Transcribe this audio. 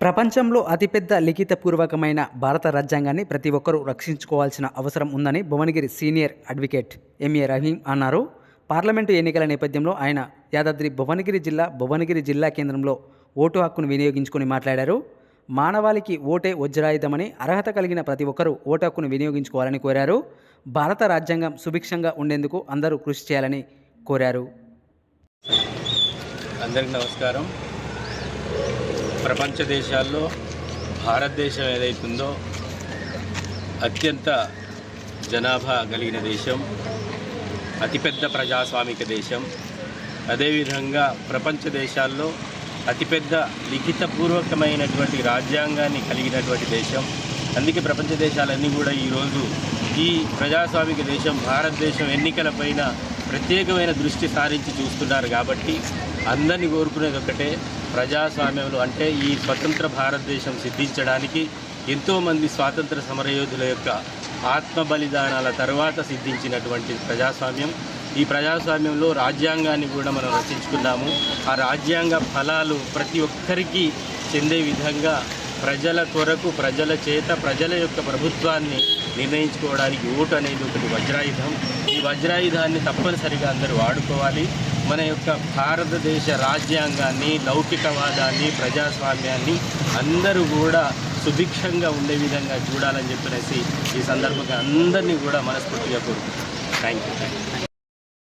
ప్రపంచంలో అతిపెద్ద లిఖితపూర్వకమైన భారత రాజ్యాంగాన్ని ప్రతి ఒక్కరూ రక్షించుకోవాల్సిన అవసరం ఉందని Bhuvanagiri senior advocate MA Rahim అన్నారు. పార్లమెంటు ఎన్నికల నేపథ్యంలో ఆయన యాదాద్రి భువనగిరి జిల్లా భువనగిరి జిల్లా కేంద్రంలో ఓటు హక్కును వినియోగించుకుని మాట్లాడారు. మానవాళికి ఓటే వజ్రాయుధమని అర్హత కలిగిన ప్రతి ఒక్కరూ ఓటు హక్కును వినియోగించుకోవాలని కోరారు. భారత రాజ్యాంగం సుభిక్షంగా ఉండేందుకు అందరూ కృషి చేయాలని కోరారు. అందరికీ నమస్కారం. ప్రపంచ దేశాల్లో భారతదేశం ఏదైతుందో అత్యంత జనాభా కలిగిన దేశం అతిపెద్ద ప్రజాస్వామిక దేశం. అదేవిధంగా ప్రపంచ దేశాల్లో అతిపెద్ద లిఖితపూర్వకమైనటువంటి రాజ్యాంగాన్ని కలిగినటువంటి దేశం. అందుకే ప్రపంచ దేశాలన్నీ కూడా ఈరోజు ఈ ప్రజాస్వామిక దేశం భారతదేశం ఎన్నికలపైన ప్రత్యేకమైన దృష్టి సారించి చూస్తున్నారు కాబట్టి అందరినీ కోరుకునేది ఒకటే ప్రజాస్వామ్యంలో అంటే ఈ స్వతంత్ర భారతదేశం సిద్ధించడానికి ఎంతోమంది స్వాతంత్ర సమరయోధుల యొక్క ఆత్మ బలిదానాల తర్వాత సిద్ధించినటువంటి ప్రజాస్వామ్యం. ఈ ప్రజాస్వామ్యంలో రాజ్యాంగాన్ని కూడా మనం రచించుకున్నాము ఆ రాజ్యాంగ ఫలాలు ప్రతి ఒక్కరికి చెందే విధంగా ప్రజల కొరకు ప్రజల చేత ప్రజల యొక్క ప్రభుత్వాన్ని నిర్ణయించుకోవడానికి ఓటు అనేది ఒకటి వజ్రాయుధం. ఈ వజ్రాయుధాన్ని తప్పనిసరిగా అందరూ వాడుకోవాలి. మన యొక్క భారతదేశ రాజ్యాంగాన్ని లౌకికవాదాన్ని ప్రజాస్వామ్యాన్ని అందరూ కూడా సుభిక్షంగా ఉండే విధంగా చూడాలని చెప్పనేసి ఈ సందర్భంగా అందరినీ కూడా మనస్ఫూర్తిగా కోరుకుంటున్నాను. Thank you thank you